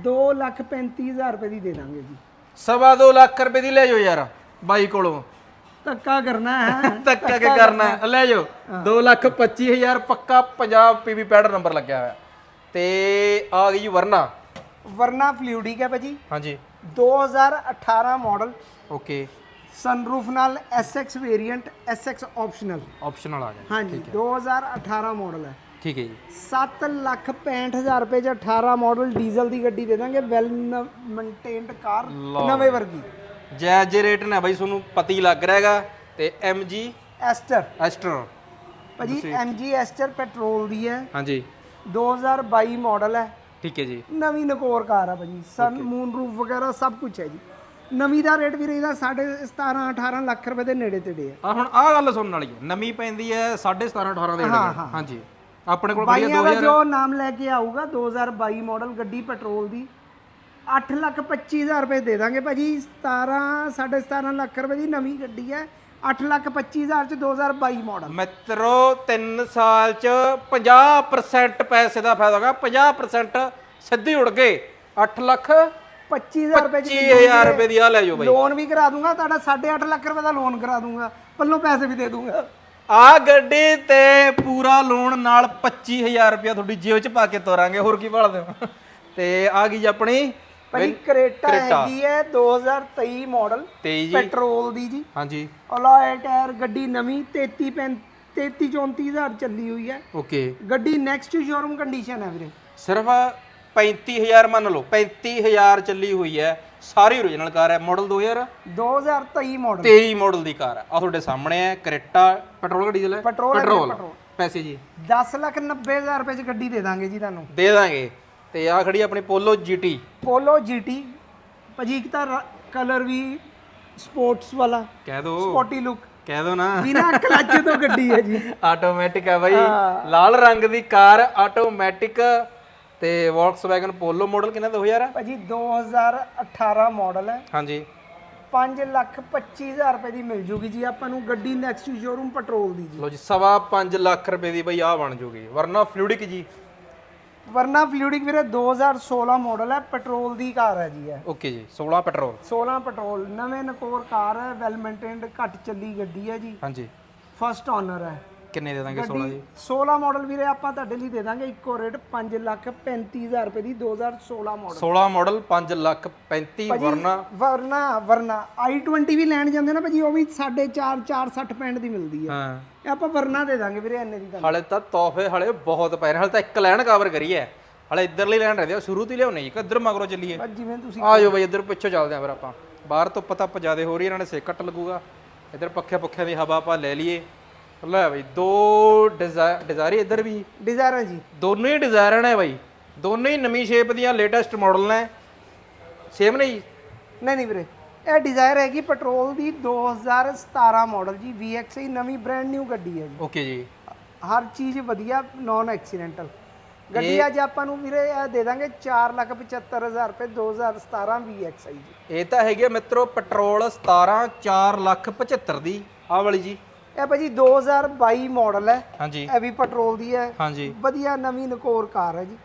235000 ਰੁਪਏ ਦੀ ਦੇ ਦਾਂਗੇ ਜੀ। ਸਵਾ ਦੋ ਲੱਖ ਰੁਪਏ ਦੀ ਲੈ ਜਾਓ ਯਾਰ ਬਾਈ ਕੋਲੋਂ। ਧੱਕਾ ਕਰਨਾ ਹੈ। (laughs) ਧੱਕਾ ਕੀ ਕਰਨਾ ਹੈ? ਲੈ ਜਾਓ 2 ਲੱਖ 25000 ਪੱਕਾ ਪੰਜਾਬ ਪੀਵੀ ਪੈਡ ਨੰਬਰ ਲੱਗਿਆ ਹੋਇਆ। ਤੇ ਆ ਗਈ ਜੀ ਵਰਨਾ। ਵਰਨਾ ਫਲੂਇਡਿਕ ਹੈ ਭਾਜੀ। ਹਾਂਜੀ। 2018 ਮਾਡਲ। ਓਕੇ। ਸਨਰੂਫ ਨਾਲ SX variant SX optional optional ਆ ਗਿਆ। ਹਾਂਜੀ 2018 ਮਾਡਲ ਹੈ। ਠੀਕ ਹੈ ਜੀ। 7 ਲੱਖ 65000 ਰੁਪਏ ਚ 18 ਮਾਡਲ ਡੀਜ਼ਲ ਦੀ ਗੱਡੀ ਦੇ ਦਾਂਗੇ। ਵੈਲ ਮੇਨਟੇਨਡ ਕਾਰ ਨਵੇਂ ਵਰਗੀ। ਜਾਇਜ਼ ਜੇ ਰੇਟ ਨੇ ਬਾਈ ਤੁਹਾਨੂੰ ਪਤੀ ਲੱਗ ਰਿਹਾ ਹੈਗਾ ਤੇ MG ਐਸਟਰ। ਐਸਟਰ। ਭਾਜੀ MG ਐਸਟਰ ਪੈਟਰੋਲ ਦੀ ਹੈ। ਹਾਂਜੀ। 2022 ਮਾਡਲ ਹੈ। ਠੀਕ ਹੈ ਜੀ। ਨਵੀਂ ਨਕੋਰ ਕਾਰ ਆ ਭਾਜੀ। ਸਨ ਮੂਨ ਰੂਫ ਵਗੈਰਾ ਸਭ ਕੁਝ ਹੈ ਜੀ। ਨਵੀਂ ਦਾ ਰੇਟ ਵੀ ਰਹਿਦਾ 17 18 ਲੱਖ ਰੁਪਏ ਦੇ ਨੇੜੇ ਤੇੜੇ ਆ ਆ ਹੁਣ ਆ ਗੱਲ ਸੁਣਨ ਵਾਲੀ ਹੈ। ਨਵੀਂ ਪੈਂਦੀ ਹੈ 17.5 18 ਦੇ ਹਾਂ, ਨੇੜੇ ਹਾਂਜੀ। ਆਪਣੇ ਕੋਲ ਹੈ ਦਾ ਜੋ ਨਾਮ ਲੈ ਕੇ ਆਊਗਾ 2022 ਮਾਡਲ ਗੱਡੀ ਪੈਟਰੋਲ ਦੀ। 8 ਲੱਖ 25000 ਰੁਪਏ ਦੇ ਦਾਂਗੇ ਭਾਜੀ। 17 17.5 ਲੱਖ ਰੁਪਏ ਦੀ ਨਵੀਂ ਗੱਡੀ ਹੈ। 8 ਲੱਖ 25000 ਚ 2022 ਮਾਡਲ ਮਿੱਤਰੋ 3 ਸਾਲ ਚ 50% ਪੈਸੇ ਦਾ ਫਾਇਦਾ ਹੋਗਾ 50% ਸਿੱਧੇ ਉੜ ਗਏ। 8 ਲੱਖ 25000 ਰੁਪਏ ਚ 25000 ਰੁਪਏ ਦੀ ਆ ਲੈ ਜਾਓ ਬਾਈ ਲੋਨ ਵੀ ਕਰਾ ਦੂੰਗਾ ਤੁਹਾਡਾ 8.5 ਲੱਖ ਰੁਪਏ ਦਾ ਲੋਨ ਕਰਾ ਦੂੰਗਾ। ਪੱਲੋਂ ਪੈਸੇ ਵੀ ਦੇ ਦੂੰਗਾ। ਆ ਗੱਡੀ ਤੇ ਪੂਰਾ ਲੋਨ ਨਾਲ 25000 ਰੁਪਏ ਤੁਹਾਡੀ ਜੇਬ ਚ ਪਾ ਕੇ ਤੋਰਾਂਗੇ। ਹੋਰ ਕੀ ਭਾਲਦੇ ਹੋ? ਤੇ ਆ ਗਈ ਜੀ ਆਪਣੀ ਭਾਜੀ ਕਰੇਟਾ। ਹੈਗੀ ਹੈ 2023 ਮਾਡਲ 23 ਜੀ। ਪੈਟਰੋਲ ਦੀ ਜੀ। ਹਾਂਜੀ। ਅਲੋਏ ਟਾਇਰ ਗੱਡੀ ਨਵੀਂ 33 ਪੈਂ 33 34000 ਚੱਲੀ ਹੋਈ ਹੈ। ਓਕੇ ਗੱਡੀ ਨੈਕਸਟ ਸ਼ੋਰੂਮ ਕੰਡੀਸ਼ਨ ਹੈ ਵੀਰੇ। ਸਿਰਫ 35000 ਮੰਨ ਲਓ 35000 ਚੱਲੀ ਹੋਈ ਹੈ। ਸਾਰੀ ਓਰੀਜਨਲ ਕਾਰ ਹੈ ਮਾਡਲ 2023 2023 ਮਾਡਲ ਮਾਡਲ ਦੀ ਕਾਰ ਹੈ। ਆ ਤੁਹਾਡੇ ਸਾਹਮਣੇ ਹੈ ਕਰੇਟਾ ਪੈਟਰੋਲ ਹੈ ਵੀਰੇ, ਪੈਟਰੋਲ। ਪੈਟਰੋਲ। ਪੈਸੇ ਜੀ। 10 ਲੱਖ 90000 ਰੁਪਏ ਚ ਗੱਡੀ ਦੇ ਦਾਂਗੇ ਜੀ ਤੁਹਾਨੂੰ। ਦੇ ਦਾਂਗੇ। ਤੇ ਆ ਖੜੀ ਆਪਣੀ ਪੋਲੋ ਜੀਟੀ ਪੋਲੋ ਜੀਟੀ ਭਾਜੀ ਇੱਕ ਤਾਂ ਕਲਰ ਵੀ ਸਪੋਰਟਸ ਵਾਲਾ। ਕਹਿ ਦੋ। ਸਪੋਰਟੀ ਲੁੱਕ ਕਹਿ ਦੋ ਨਾ। ਬਿਨਾ ਕਲੱਚ ਤੋਂ ਗੱਡੀ ਹੈ ਜੀ। (laughs) ਆਟੋਮੈਟਿਕ ਹੈ ਬਾਈ। ਲਾਲ ਰੰਗ ਦੀ ਕਾਰ ਆਟੋਮੈਟਿਕ ਤੇ ਵੌਕਸਵੈਗਨ ਪੋਲੋ ਮਾਡਲ ਕਿੰਨਾ 2000 ਹੈ ਭਾਜੀ 2018 ਮਾਡਲ ਹੈ। ਹਾਂਜੀ। 5 ਲੱਖ 25000 ਰੁਪਏ ਦੀ ਮਿਲ ਜੂਗੀ ਜੀ। ਆਪਾਂ ਨੂੰ ਗੱਡੀ ਨੈਕਸਟ ਸ਼ੋਰੂਮ ਪੈਟਰੋਲ ਦੀ ਜੀ। ਲੋ ਜੀ ਸਵਾ 5 ਲੱਖ ਰੁਪਏ ਦੀ ਬਈ ਆ ਬਣ ਜੂਗੀ। ਵਰਨਾ ਫਲੂਡਿਕ ਜੀ। ਵਰਨਾ ਫਲੂਡਿਕ ਵੀਰੇ 2016 ਮਾਡਲ ਹੈ ਪੈਟਰੋਲ ਦੀ ਕਾਰ ਹੈ ਜੀ ਇਹ। ਓਕੇ ਜੀ 16 ਪੈਟਰੋਲ 16 ਪੈਟਰੋਲ ਨਵੇਂ ਨਕੋਰ ਕਾਰ ਹੈ ਵੈਲ ਮੇਨਟੇਨਡ ਘੱਟ ਚੱਲੀ ਗੱਡੀ ਹੈ ਜੀ। ਹਾਂਜੀ। ਫਸਟ ਓਨਰ ਹੈ। ਕਿੰਨੇ ਦੇ ਦਾਂਗੇ 16 ਜੀ? 16 ਮਾਡਲ ਵੀਰੇ ਆਪਾਂ ਤੁਹਾਡੇ ਲਈ ਦੇ ਦਾਂਗੇ ਇੱਕੋ ਰੇਟ 5 ਲੱਖ 35000 ਰੁਪਏ ਦੀ 2016 model 16 model 5 lakh 35 Verna. Verna Verna. i20 ਵੀ ਲੈਣ ਜਾਂਦੇ ਨਾ ਭਾਜੀ ਉਹ ਵੀ 4.5 460 ਪੈਂਡ ਦੀ ਮਿਲਦੀ ਹੈ। ਹਾਂ ਆਪਾਂ ਵਰਨਾ ਦੇ ਦਾਂਗੇ ਵੀਰੇ ਇੰਨੇ ਦੀ ਹਾਲੇ ਤਾਂ ਤੋਹਫੇ ਹਾਲੇ ਬਹੁਤ ਪਏ ਨੇ ਹਾਲੇ ਤਾਂ ਇੱਕ ਲਾਈਨ ਕਵਰ ਕਰੀ ਹੈ। ਹਾਲੇ ਇੱਧਰਲੀ ਲਾਈਨ ਰਹਿੰਦੀ ਆ ਸ਼ੁਰੂ ਤੋਂ ਲਿਆਉਣੀ ਜੀ ਇੱਧਰ ਮਗਰੋਂ ਚੱਲੀਏ। ਜਿਵੇਂ ਤੁਸੀਂ ਆ ਜਾਓ ਬਈ ਇੱਧਰ ਪਿੱਛੋਂ ਚੱਲਦੇ ਆਂ ਫਿਰ ਆਪਾਂ। ਬਾਹਰ ਤੋਂ ਪਤਾ ਜ਼ਿਆਦੇ ਹੋ ਰਹੀ ਇਹਨਾਂ ਨੇ ਸੇਕ ਕੱਟ ਲੱਗੂਗਾ। ਇੱਧਰ ਪੱਖੇ ਪੱਖਿਆਂ ਦੀ ਹਵਾ ਆਪਾਂ ਲੈ ਲਈਏ। ਲੈ ਬਈ ਦੋ ਡਿਜ਼ਾਇਰ ਇੱਧਰ ਵੀ। ਡਿਜ਼ਾਇਰ ਜੀ। ਦੋਨੋਂ ਹੀ ਡਿਜ਼ਾਇਰ ਨੇ ਬਾਈ। ਦੋਨੋਂ ਹੀ ਨਵੀਂ ਸ਼ੇਪ ਦੀਆਂ ਲੇਟੈਸਟ ਮਾਡਲ ਨੇ। ਸੇਮ ਨੇ ਜੀ? ਨਹੀਂ ਨਹੀਂ ਵੀਰੇ। ਇਹ ਡਿਜ਼ਾਇਰ ਹੈਗੀ ਪੈਟਰੋਲ ਦੀ 2017 ਮਾਡਲ ਜੀ। VXI ਨਵੀਂ ਬ੍ਰਾਂਡ ਨਿਊ ਗੱਡੀ ਹੈ ਜੀ। ਓਕੇ ਜੀ। ਹਰ ਚੀਜ਼ ਵਧੀਆ ਨਾਨ ਐਕਸੀਡੈਂਟਲ ਗੱਡੀ ਅੱਜ ਆਪਾਂ ਨੂੰ ਵੀਰੇ ਇਹ ਦੇ ਦਾਂਗੇ 475000 ਰੁਪਏ 2017 VXI ਜੀ। ਇਹ ਤਾਂ ਹੈਗੀ ਆ ਮਿੱਤਰੋ ਪੈਟਰੋਲ 17 4 ਲੱਖ 75 ਦੀ। ਆਹ ਵਾਲੀ ਜੀ। ਇਹ ਭਾਜੀ 2022 ਮਾਡਲ ਹੈ। ਹਾਂਜੀ। ਇਹ ਵੀ ਪੈਟਰੋਲ ਦੀ ਹੈ। ਹਾਂਜੀ। ਵਧੀਆ ਨਵੀਂ ਨਕੋਰ ਕਾਰ ਹੈ ਜੀ।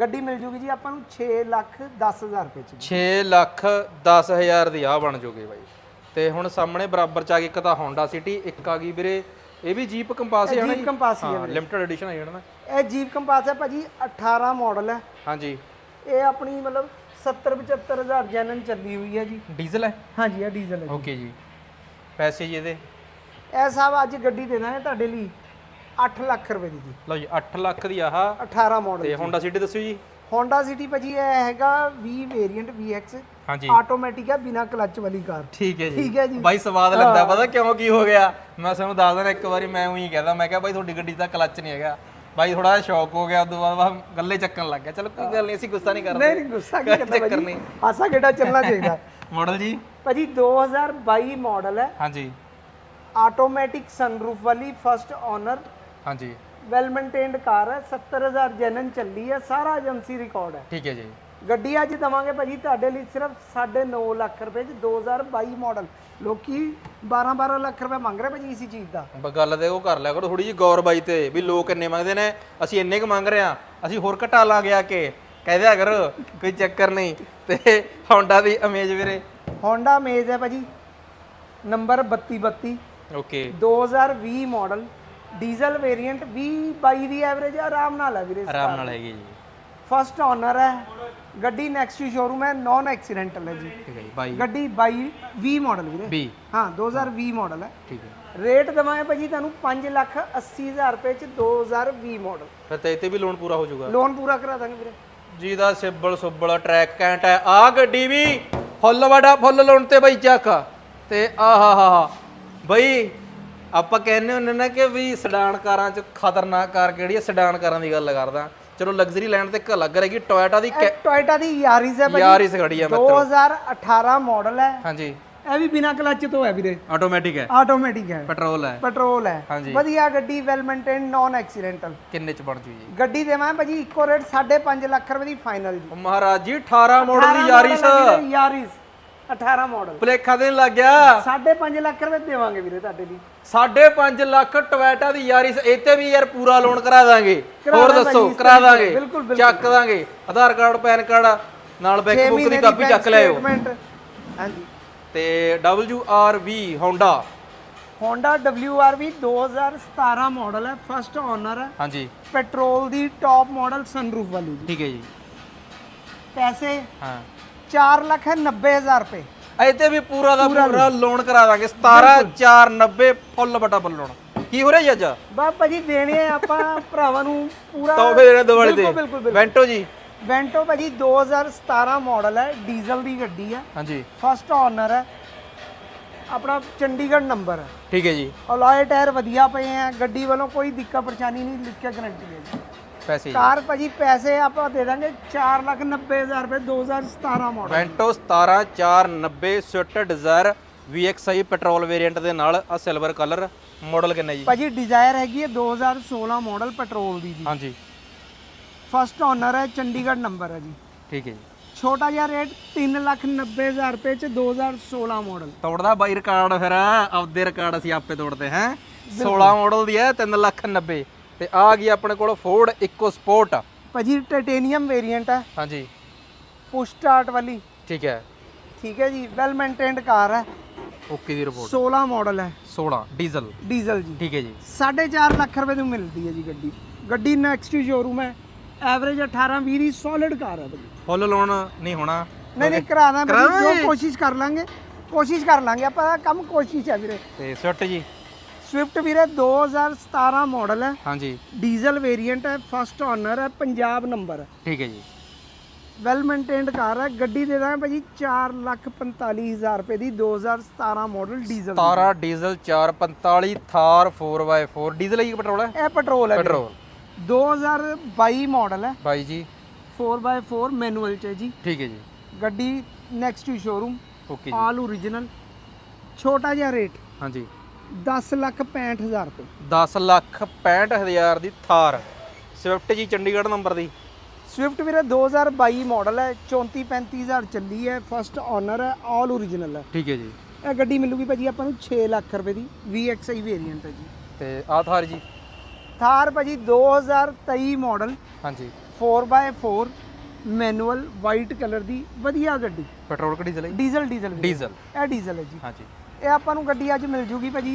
ਗੱਡੀ ਮਿਲ ਜੂਗੀ ਜੀ ਆਪਾਂ ਨੂੰ 6 ਲੱਖ 10000 ਰੁਪਏ ਚ ਜੀ। 6 ਲੱਖ 10000 ਦੀ ਆ ਬਣ ਜੂਗੀ ਬਾਈ। ਤੇ ਹੁਣ ਸਾਹਮਣੇ ਬਰਾਬਰ ਚ ਆ ਗਈ ਇੱਕ ਤਾਂ Honda City ਇੱਕ ਆ ਗਈ ਵੀਰੇ ਇਹ ਵੀ ਜੀਪ ਕੰਪਾਸ ਹੈ ਨਾ ਜੀਪ ਕੰਪਾਸ ਹੀ ਹੈ ਹਾਂ ਲਿਮਟਿਡ ਐਡੀਸ਼ਨ ਹੈ ਜਿਹੜਾ ਨਾ ਇਹ ਜੀਪ ਕੰਪਾਸ ਹੈ ਭਾਜੀ 18 ਮਾਡਲ ਹੈ। ਹਾਂਜੀ। ਇਹ ਆਪਣੀ ਮਤਲਬ 70 75000 ਜੈਨਨ ਚੱਲੀ ਹੋਈ ਹੈ ਜੀ। ਡੀਜ਼ਲ ਹੈ? ਹਾਂਜੀ ਇਹ ਡੀਜ਼ਲ ਹੈ ਓਕੇ ਜੀ। ਪੈਸੇ ਜੀ ਇਹਦੇ? ਇਹ ਸਾਹਿਬ ਅੱਜ ਗੱਡੀ ਦੇ ਦਾਂਗੇ ਤੁਹਾਡੇ ਲਈ 8 ਲੱਖ ਰੁਪਏ ਦੀ ਜੀ। ਲਓ ਜੀ 8 ਲੱਖ ਦੀ ਆਹ। 18 ਮਾਡਲ ਤੇ Honda City ਦੱਸਿਓ ਜੀ। Honda City ਭਾਜੀ ਇਹ ਹੈਗਾ V ਵੇਰੀਐਂਟ VX ਹਾਂਜੀ। ਆਟੋਮੈਟਿਕ ਹੈ ਬਿਨਾ ਕਲਚ ਵਾਲੀ ਕਾਰ। ਠੀਕ ਹੈ ਜੀ। ਠੀਕ ਹੈ ਜੀ। ਬਾਈ ਸਵਾਦ ਲੱਗਦਾ ਪਤਾ ਕਿਉਂ ਕੀ ਹੋ ਗਿਆ? ਮੈਂ ਤੁਹਾਨੂੰ ਦੱਸ ਦਿੰਦਾ ਇੱਕ ਵਾਰੀ ਮੈਂ ਉਹੀ ਕਹਿੰਦਾ ਮੈਂ ਕਿਹਾ ਬਾਈ ਤੁਹਾਡੀ ਗੱਡੀ ਦਾ ਕਲੱਚ ਨਹੀਂ ਹੈਗਾ। ਬਾਈ ਥੋੜਾ ਸ਼ੌਕ ਹੋ ਗਿਆ ਉਦੋਂ ਬਾਅਦ ਬਾਅਦ ਗੱਲੇ ਚੱਕਣ ਲੱਗ ਗਿਆ। ਚਲੋ ਕੋਈ ਗੱਲ ਨਹੀਂ ਅਸੀਂ ਗੁੱਸਾ ਨਹੀਂ ਕਰਦੇ। ਨਹੀਂ ਨਹੀਂ ਗੁੱਸਾ ਕੀ ਕਰਨਾ ਭਾਜੀ। ਹਾਸਾ ਕਿਹੜਾ ਚੱਲਣਾ ਚਾਹੀਦਾ? (laughs) ਮਾਡਲ ਜੀ? ਭਾਜੀ 2022 ਮਾਡਲ ਹੈ। ਹਾਂਜੀ। ਆਟੋਮੈਟਿਕ ਸਨਰੂਫ ਵਾਲੀ ਫਸਟ ਓਨਰ ਹਾਂਜੀ। ਵੈਲ ਮੇਨਟੇਨਡ ਕਾਰ ਹੈ 70000 ਜੈਨਨ ਚੱਲੀ ਹੈ ਸਾਰਾ ਏਜੰਸੀ ਰਿਕਾਰਡ ਹੈ। ਠੀਕ ਹੈ ਜੀ। ਗੱਡੀ ਅੱਜ ਦਵਾਂਗੇ ਭਾਜੀ ਤੁਹਾਡੇ ਲਈ ਸਿਰਫ 9.5 ਲੱਖ ਰੁਪਏ ਚ 2022 ਮਾਡਲ ਲੋਕੀ 12 12 ਲੱਖ ਰੁਪਏ ਮੰਗ ਰਹੇ ਭਾਜੀ ਇਸੀ ਚੀਜ਼ ਦਾ। ਗੱਲ ਤੇ ਉਹ ਕਰ ਲਿਆ ਕਰੋ ਥੋੜੀ ਜੀ ਗੌਰ ਬਾਈ ਤੇ ਵੀ ਲੋਕ ਇੰਨੇ ਮੰਗਦੇ ਨੇ ਅਸੀਂ ਇੰਨੇ ਕੁ ਮੰਗ ਰਹੇ ਆ ਅਸੀਂ ਹੋਰ ਘਟਾ ਲਾਂਗੇ ਆ ਕੇ ਕਹਿ ਦਿਆ ਕਰੋ ਕੋਈ ਚੱਕਰ ਨਹੀਂ। ਤੇ Honda ਦੀ ਅਮੇਜ ਵੀਰੇ। Honda Amaze ਹੈ ਭਾਜੀ number 3232 okay 2020 model diesel variant 20 22 ਦੀ ਐਵਰੇਜ ਆਰਾਮ ਨਾਲ ਹੈ ਵੀਰੇ ਆਰਾਮ ਨਾਲ ਹੈਗੀ ਜੀ। ਫਸਟ ਓਨਰ ਹੈ ਗੱਡੀ ਨੈਕਸਟ ਸ਼ੋਰੂਮ ਹੈ ਨਾਨ ਐਕਸੀਡੈਂਟਲ ਹੈ ਜੀ। ਠੀਕ ਹੈ ਜੀ ਬਾਈ। ਗੱਡੀ 22 20 ਮਾਡਲ ਵੀਰੇ। B ਹਾਂ 2020 ਮਾਡਲ ਹੈ। ਠੀਕ ਹੈ। ਰੇਟ ਦਵਾਂਗੇ ਭਾਜੀ ਤੁਹਾਨੂੰ 5 ਲੱਖ 80 ਹਜ਼ਾਰ ਰੁਪਏ ਚ 2020 ਮਾਡਲ ਫਿਰ ਤੇ ਇੱਥੇ ਵੀ ਲੋਨ ਪੂਰਾ ਹੋ ਜਾਊਗਾ। ਲੋਨ ਪੂਰਾ ਕਰਾ ਦਾਂਗੇ ਵੀਰੇ। ਜਿਹਦਾ ਸਿੱਬਲ ਸੁੱਬਲ ਟਰੈਕ ਕੈਂਟ ਹੈ। ਆ ਗੱਡੀ ਵੀ ਫੁੱਲ ਵੜਾ ਫੁੱਲ ਲੋਨ ਤੇ ਬਾਈ ਚੱਕ। ਤੇ ਆਹਾ ਹਾ ਹਾ ਬਈ ਆਪਾਂ ਕਹਿੰਦੇ ਹੁੰਦੇ ਨਾ ਕਿ ਵੀ ਸਡਾਨ ਕਾਰਾਂ ਚ ਖਤਰਨਾਕ ਕਾਰ ਕਿਹੜੀ ਹੈ ਸਡਾਨ ਕਾਰਾਂ ਦੀ ਗੱਲ ਕਰਦਾ। ਚਲੋ ਲਗਜ਼ਰੀ ਲੈਣ ਤੇ ਇੱਕ ਅਲੱਗ ਰਹੇਗੀ ਟੋਇਟਾ ਦੀ ਟੋਇਟਾ ਦੀ ਯਾਰੀਜ਼ ਹੈ ਭਾਜੀ। ਯਾਰੀਸ ਖੜੀ ਹੈ ਮਿੱਤਰੋ। 2018 ਮਾਡਲ ਹੈ ਹਾਂਜੀ। ਇਹ ਵੀ ਬਿਨਾ ਕਲਚ ਤੋਂ ਹੈ ਵੀਰੇ। ਆਟੋਮੈਟਿਕ ਹੈ ਆਟੋਮੈਟਿਕ ਹੈ ਪੈਟਰੋਲ ਹੈ ਪੈਟਰੋਲ ਹੈ ਹਾਂਜੀ। ਵਧੀਆ ਗੱਡੀ ਵੈਲ ਮੇਨਟੇਨਡ ਨਾਨ ਐਕਸੀਡੈਂਟਲ ਕਿੰਨੇ ਚ ਬਣ ਜੂ ਜੀ ਗੱਡੀ ਦੇਵਾਂ ਭਾਜੀ ਇੱਕੋ ਰੇਟ 5.5 ਲੱਖ ਰੁਪਏ ਦੀ ਫਾਈਨਲ ਜੀ ਉਹ ਮਹਾਰਾਜ ਜੀ 18 ਮਾਡਲ ਦੀ ਯਾਰੀਸ ਯਾਰੀਸ 18 ਮਾਡਲ ਭੁਲੇਖਾ ਦੇ ਨੀ ਲੱਗ ਗਿਆ। 5.5 ਲੱਖ ਰੁਪਏ ਦੇਵਾਂਗੇ ਵੀਰੇ ਤੁਹਾਡੇ ਲਈ। 5.5 ਲੱਖ ਟੋਇਟਾ ਦੀ ਯਾਰੀਸ ਇੱਥੇ ਵੀ ਯਾਰ ਪੂਰਾ ਲੋਨ ਕਰਾ ਦਾਂਗੇ। ਹੋਰ ਦੱਸੋ ਕਰਾ ਦਾਂਗੇ। ਚੱਕ ਦਾਂਗੇ। ਆਧਾਰ ਕਾਰਡ ਪੈਨ ਕਾਰਡ ਨਾਲ ਬੈਕ ਬੁੱਕ ਦੀ ਕਾਪੀ ਚੱਕ statement। ਹਾਂਜੀ। ਤੇ WRV Honda Honda WRV 2017 model ਹੈ ਫਸਟ ਓਨਰ ਹੈ। ਹਾਂਜੀ। ਪੈਟਰੋਲ ਦੀ ਟੌਪ ਮਾਡਲ ਸਨਰੂਫ ਵਾਲੀ ਠੀਕ ਹੈ ਜੀ। ਪੈਸੇ ਹਾਂ। 4 ਲੱਖ 90 ਹਜ਼ਾਰ ਰੁਪਏ। ਇੱਥੇ ਵੀ ਪੂਰਾ ਦਾ ਪੂਰਾ ਲੋਨ ਕਰਾ ਦਾਂਗੇ। 17490 ਫੁੱਲ ਬਟਾ ਲੋਨ ਕੀ ਹੋ ਰਿਹਾ ਜੀ ਅੱਜ? ਜੀ ਦੇਣੇ ਆ ਆਪਾਂ ਭਰਾਵਾਂ ਨੂੰ ਪੂਰਾ ਤੋਹਫੇ ਦੇਣੇ ਦੀਵਾਲੀ ਤੇ। ਵੈਂਟੋ ਜੀ। ਵੈਂਟੋ ਭਾਜੀ 2017 ਮਾਡਲ ਹੈ ਡੀਜ਼ਲ ਦੀ ਗੱਡੀ ਹੈ। ਹਾਂਜੀ। ਫਸਟ ਓਨਰ ਹੈ। ਆਪਣਾ ਚੰਡੀਗੜ੍ਹ ਨੰਬਰ ਹੈ। ਠੀਕ ਹੈ ਜੀ। ਅਲੋਏ ਟਾਇਰ ਵਧੀਆ ਪਏ ਆ ਗੱਡੀ ਵੱਲੋਂ ਕੋਈ ਦਿੱਕਤ ਪਰੇਸ਼ਾਨੀ ਨਹੀਂ ਲਿਖ ਕੇ ਗਾਰੰਟੀ ਹੈ ਜੀ। ਪੈਸੇ ਜੀ। ਕਾਰ ਭਾਜੀ ਪੈਸੇ ਆਪਾਂ ਦੇ ਦਾਂਗੇ 490000 ਰੁਪਏ 2017 model Vento 17490 Swift Dzire VXI petrol variant ਦੇ ਨਾਲ ਆ ਸਿਲਵਰ ਕਲਰ ਮਾਡਲ ਕਿੰਨਾ ਜੀ? ਭਾਜੀ ਡਿਜ਼ਾਇਰ ਹੈਗੀ ਹੈ 2016 ਮਾਡਲ ਪੈਟਰੋਲ ਦੀ ਜੀ। ਹਾਂਜੀ। ਫਸਟ ਓਨਰ ਹੈ ਚੰਡੀਗੜ੍ਹ ਨੰਬਰ ਹੈ ਜੀ। ਠੀਕ ਹੈ ਜੀ। ਛੋਟਾ ਜਿਹਾ ਰੇਟ 390000 ਰੁਪਏ ਚ 2016 ਮਾਡਲ ਤੋੜਦਾ ਬਾਈ ਰਿਕਾਰਡ ਫਿਰ ਆਪਦੇ ਰਿਕਾਰਡ ਅਸੀਂ ਆਪੇ ਤੋੜਦੇ ਹੈ। 16 ਮਾਡਲ ਦੀ ਹੈ 390 ਤੇ ਆ ਗਈ ਆਪਣੇ ਕੋਲ ਫੋਰਡ ਇਕੋ ਸਪੋਰਟ ਭਾਜੀ ਟਾਈਟੇਨੀਅਮ ਵੇਰੀਐਂਟ ਹੈ ਹਾਂਜੀ। ਪੁਸ਼ ਸਟਾਰਟ ਵਾਲੀ। ਠੀਕ ਹੈ। ਠੀਕ ਹੈ ਜੀ ਵੈਲ ਮੇਨਟੇਨਡ ਕਾਰ ਹੈ। ਓਕੇ ਦੀ ਰਿਪੋਰਟ 16 ਮਾਡਲ ਹੈ। 16 ਡੀਜ਼ਲ ਡੀਜ਼ਲ ਜੀ। ਠੀਕ ਹੈ ਜੀ। 4.5 ਲੱਖ ਰੁਪਏ ਦੀ ਮਿਲਦੀ ਹੈ ਜੀ ਗੱਡੀ। ਗੱਡੀ ਨੈਕਸਟ ਸ਼ੋਰੂਮ ਹੈ। ਐਵਰੇਜ 18 20 ਦੀ ਸੋਲਿਡ ਕਾਰ ਹੈ ਭਾਜੀ। ਫੁੱਲ ਲੋਨ ਨਹੀਂ ਹੋਣਾ। ਨਹੀਂ ਨਹੀਂ ਕਰਾ ਦਾਂ ਭਾਜੀ ਕਰਾਵਾਂਗੇ। ਜੋ ਕੋਸ਼ਿਸ਼ ਕਰ ਲਾਂਗੇ। ਕੋਸ਼ਿਸ਼ ਕਰ ਲਾਂਗੇ। ਆਪਾਂ ਕੰਮ ਕੋਸ਼ਿਸ਼ ਹੈ ਵੀਰੇ। ਤੇ ਸਵਿਫਟ ਜੀ। ਸਵਿਫਟ ਵੀਰੇ 2017 ਮਾਡਲ ਹੈ। ਹਾਂਜੀ। ਡੀਜ਼ਲ ਵੇਰੀਐਂਟ ਹੈ ਫਸਟ ਓਨਰ ਹੈ ਪੰਜਾਬ ਨੰਬਰ ਠੀਕ ਹੈ ਜੀ। ਵੈਲ ਮੇਨਟੇਨਡ ਕਾਰ ਹੈ ਗੱਡੀ ਦੇ ਦਾਂਗੇ ਭਾਜੀ 445000 ਰੁਪਏ ਦੀ 2017 model diesel 17 diesel 445 Thar 4x4 diesel ਹੈ ਜੀ ਪੈਟਰੋਲ ਹੈ? ਇਹ ਪੈਟਰੋਲ ਹੈ। ਪੈਟਰੋਲ 2022 ਮਾਡਲ ਹੈ। ਬਾਈ ਜੀ। 4x4 ਮੈਨੂਅਲ ਚ ਹੈ ਜੀ। ਠੀਕ ਹੈ ਜੀ। ਗੱਡੀ ਨੈਕਸਟ ਟੂ ਸ਼ੋਰੂਮ ਓਕੇ ਜੀ। ਆਲ ਓਰੀਜਨਲ ਛੋਟਾ ਜਿਹਾ ਰੇਟ ਹਾਂਜੀ। 10 ਲੱਖ 65000 ਰੁਪਏ। 10 ਲੱਖ 65000 ਦੀ ਥਾਰ। ਸਵਿਫਟ ਜੀ ਚੰਡੀਗੜ੍ਹ ਨੰਬਰ ਦੀ। ਸਵਿਫਟ ਵੀਰੇ 2022 ਮਾਡਲ ਹੈ 34 35000 ਚੱਲੀ ਹੈ ਫਸਟ ਓਨਰ ਹੈ ਆਲ ਓਰੀਜਨਲ ਹੈ। ਠੀਕ ਹੈ ਜੀ। ਇਹ ਗੱਡੀ ਮਿਲੂਗੀ ਭਾਜੀ ਆਪਾਂ ਨੂੰ 6 ਲੱਖ ਰੁਪਏ ਦੀ VXI ਵੇਰੀਐਂਟ ਹੈ ਜੀ। ਤੇ ਆ ਥਾਰ ਜੀ। ਥਾਰ ਭਾਜੀ 2023 ਮਾਡਲ ਹਾਂਜੀ। 4x4 ਮੈਨੂਅਲ ਵਾਈਟ ਕਲਰ ਦੀ ਵਧੀਆ ਗੱਡੀ। ਪੈਟਰੋਲ ਕਿ ਡੀਜ਼ਲ ਹੈ? Diesel diesel. ਡੀਜ਼ਲ ਇਹ ਡੀਜ਼ਲ ਹੈ ਜੀ। ਹਾਂਜੀ। ਇਹ ਆਪਾਂ ਨੂੰ ਗੱਡੀ ਅੱਜ ਮਿਲ ਜੂਗੀ ਭਾਜੀ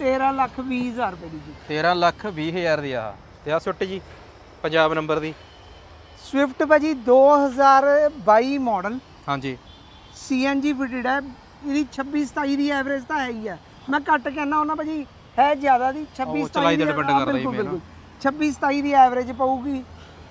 13 ਲੱਖ 20 ਹਜ਼ਾਰ ਰੁਪਏ ਦੀ ਜੀ। 13 ਲੱਖ 20 ਹਜ਼ਾਰ ਦੀ ਆ। ਤੇ ਆ ਸਵਿਫਟ ਜੀ ਪੰਜਾਬ ਨੰਬਰ ਦੀ। ਸਵਿਫਟ ਭਾਜੀ 2022 ਮਾਡਲ ਹਾਂਜੀ। CNG ਫਿਟਡ ਹੈ। ਇਹਦੀ 26 27 ਦੀ ਐਵਰੇਜ ਤਾਂ ਹੈ ਹੀ ਆ ਮੈਂ ਘੱਟ ਕਹਿਣਾ ਉਹਨਾਂ ਭਾਜੀ ਹੈ ਜ਼ਿਆਦਾ ਦੀ। 26 ਉਹ ਚਲਾਈ 27 ਤੇ ਦੀ depend ਹਾਂ, ਕਰਦਾ ਜੀ ਬਿਲਕੁਲ, main। ਬਿਲਕੁਲ। 26 27 ਦੀ ਐਵਰੇਜ ਪਊਗੀ।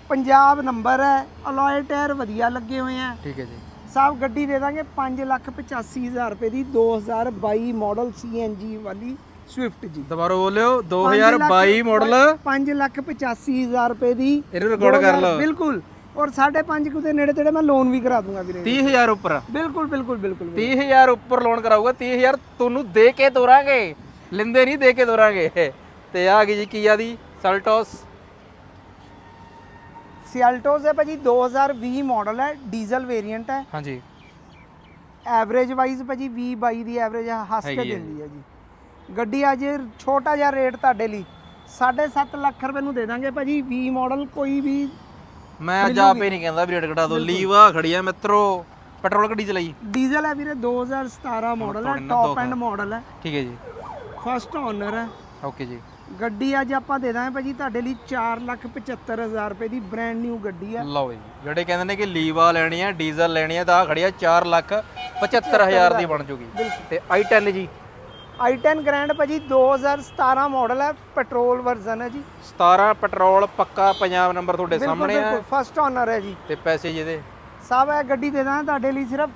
ਪੰਜਾਬ ਨੰਬਰ ਹੈ। ਅਲੋਏ ਟਾਇਰ ਵਧੀਆ ਲੱਗੇ ਹੋਏ ਆ। ਠੀਕ ਹੈ ਜੀ। ਸਾਹਿਬ ਗੱਡੀ ਦੇ ਦਾਂਗੇ 5 ਲੱਖ 85 ਹਜ਼ਾਰ ਰੁਪਏ ਦੀ 2022 ਮਾਡਲ CNG ਵਾਲੀ ਸਵਿਫਟ ਜੀ। ਦੁਬਾਰਾ ਬੋਲਿਓ 2022 ਮਾਡਲ 5 ਲੱਖ 85 ਹਜ਼ਾਰ ਰੁਪਏ ਦੀ ਇਹਨੂੰ ਰਿਕਾਰਡ ਕਰ 2000 ਲਓ। ਬਿਲਕੁਲ। ਔਰ 5.5 ਕੁ ਦੇ ਨੇੜੇ ਤੇੜੇ ਮੈਂ ਲੋਨ ਵੀ ਕਰਾ ਦੂੰਗਾ ਵੀਰੇ। 30000 ਉੱਪਰ। ਬਿਲਕੁਲ ਬਿਲਕੁਲ ਬਿਲਕੁਲ ਵੀਰੇ। 30000 ਉੱਪਰ ਲੋਨ ਕਰਾਊਗਾ 30000 ਤੁਹਾਨੂੰ ਦੇ ਕੇ ਤੋਰਾਂਗੇ। ਲਿੰਦੇ ਨਹੀਂ ਦੇ ਕੇ ਤੋਰਾਂਗੇ। ਤੇ ਆ ਗਈ ਜੀ ਕੀਆ ਦੀ? ਸਲਟੋਸ ਸਿਆਲਟੋਸ ਹੈ ਭਾਜੀ 2020 ਮਾਡਲ ਹੈ ਡੀਜ਼ਲ ਵੇਰੀਐਂਟ ਹੈ। ਹਾਂਜੀ। ਐਵਰੇਜ ਵਾਈਜ਼ ਭਾਜੀ 20 22 ਦੀ ਐਵਰੇਜ ਹੱਸ ਕੇ। ਦਿੰਦੀ ਹੈ ਜੀ। ਗੱਡੀ ਅੱਜ ਛੋਟਾ ਜਿਹਾ ਰੇਟ ਤੁਹਾਡੇ ਲਈ 7.5 ਲੱਖ ਰੁਪਏ ਨੂੰ ਦੇ ਦਾਂਗੇ ਭਾਜੀ 20 ਮਾਡਲ ਕੋਈ ਵੀ ਮੈਂ ਅੱਜ ਆਪੇ ਨਹੀਂ ਕਹਿੰਦਾ ਵੀ ਰੇਟ ਘਟਾ ਦੋ ਲੀਵਾ ਖੜੀ ਆ ਮਿੱਤਰੋ ਪੈਟਰੋਲ ਗੱਡੀ ਚਲਾਈ। ਡੀਜ਼ਲ ਹੈ ਵੀਰੇ 2017 ਮਾਡਲ ਹੈ ਟੌਪ। ਐਂਡ ਮਾਡਲ ਹੈ। ਠੀਕ ਹੈ ਜੀ। ਫਸਟ ਓਨਰ ਹੈ। ਓਕੇ ਜੀ। ਗੱਡੀ ਅੱਜ ਆਪਾਂ ਦੇ ਦਾਂਗੇ ਭਾਜੀ ਤੁਹਾਡੇ ਲਈ 475000 ਰੁਪਏ ਦੀ ਬ੍ਰਾਂਡ ਨਿਊ ਗੱਡੀ ਹੈ ਲਓ ਜੀ ਜਿਹੜੇ ਕਹਿੰਦੇ ਨੇ ਕਿ ਲੀਵਾ ਲੈਣੀ ਆ ਡੀਜ਼ਲ ਲੈਣੀ ਆ ਤਾਂ ਆ ਖੜੀ ਆ 4 ਲੱਖ 75000 ਦੀ ਬਣ ਜੂਗੀ। ਤੇ i10 ਜੀ। i10 ਗ੍ਰੈਂਡ ਭਾਜੀ 2017 ਮਾਡਲ ਹੈ ਪੈਟਰੋਲ ਵਰਜ਼ਨ ਹੈ ਜੀ। 17 ਪੈਟਰੋਲ ਪੱਕਾ ਪੰਜਾਬ ਨੰਬਰ ਤੁਹਾਡੇ ਸਾਹਮਣੇ ਆ। ਬਿਲਕੁਲ ਫਸਟ ਓਨਰ ਹੈ ਜੀ। ਤੇ ਪੈਸੇ ਜਿਹਦੇ ਸਾਹਿਬ ਇਹ ਗੱਡੀ ਦੇ ਦਾਂਗੇ ਤੁਹਾਡੇ ਲਈ ਸਿਰਫ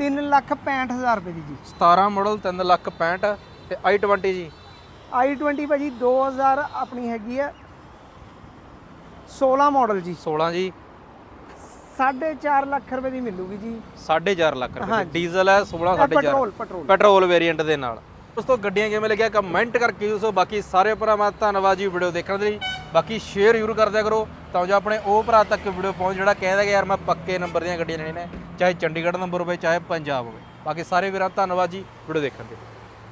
3 ਲੱਖ 65000 ਰੁਪਏ ਦੀ ਜੀ। 17 ਮਾਡਲ 3 ਲੱਖ 65 ਤੇ i20 ਜੀ। I20 ਭਾਜੀ 2000 ਆਪਣੀ ਹੈਗੀ ਹੈ। 16 ਮਾਡਲ ਜੀ। 16 ਜੀ। 4.5 ਲੱਖ ਰੁਪਏ ਦੀ ਮਿਲੂਗੀ ਜੀ। 4.5 ਲੱਖ ਰੁਪਏ। ਡੀਜ਼ਲ ਹੈ 16 ਇਹ 4.5 ਪੈਟਰੋਲ ਪੈਟਰੋਲ। ਪੈਟਰੋਲ ਵੇਰੀਐਂਟ ਦੇ ਨਾਲ। ਦੋਸਤੋ ਗੱਡੀਆਂ ਕਿਵੇਂ ਲੱਗਿਆ? ਕਮੈਂਟ ਕਰਕੇ ਦੱਸੋ। ਬਾਕੀ ਸਾਰੇ ਭਰਾਵਾਂ ਦਾ ਧੰਨਵਾਦ ਜੀ ਵੀਡੀਓ ਦੇਖਣ ਦੇ ਲਈ। ਬਾਕੀ ਸ਼ੇਅਰ ਜ਼ਰੂਰ ਕਰ ਦਿਆ ਕਰੋ। ਤਾਂ ਜੋ ਆਪਣੇ ਉਹ ਭਰਾ ਤੱਕ ਵੀਡੀਓ ਪਹੁੰਚ ਜਿਹੜਾ ਕਹਿੰਦਾ ਕਿ ਯਾਰ ਮੈਂ ਪੱਕੇ ਨੰਬਰ ਦੀਆਂ ਗੱਡੀਆਂ ਲੈਣੀਆਂ ਨੇ ਚਾਹੇ ਚੰਡੀਗੜ੍ਹ ਨੰਬਰ ਹੋਵੇ ਚਾਹੇ ਪੰਜਾਬ ਹੋਵੇ। ਬਾਕੀ ਸਾਰੇ ਵੀਰਾਂ ਧੰਨਵਾਦ ਜੀ ਵੀਡੀਓ ਦੇਖਣ ਦੇ ਲਈ।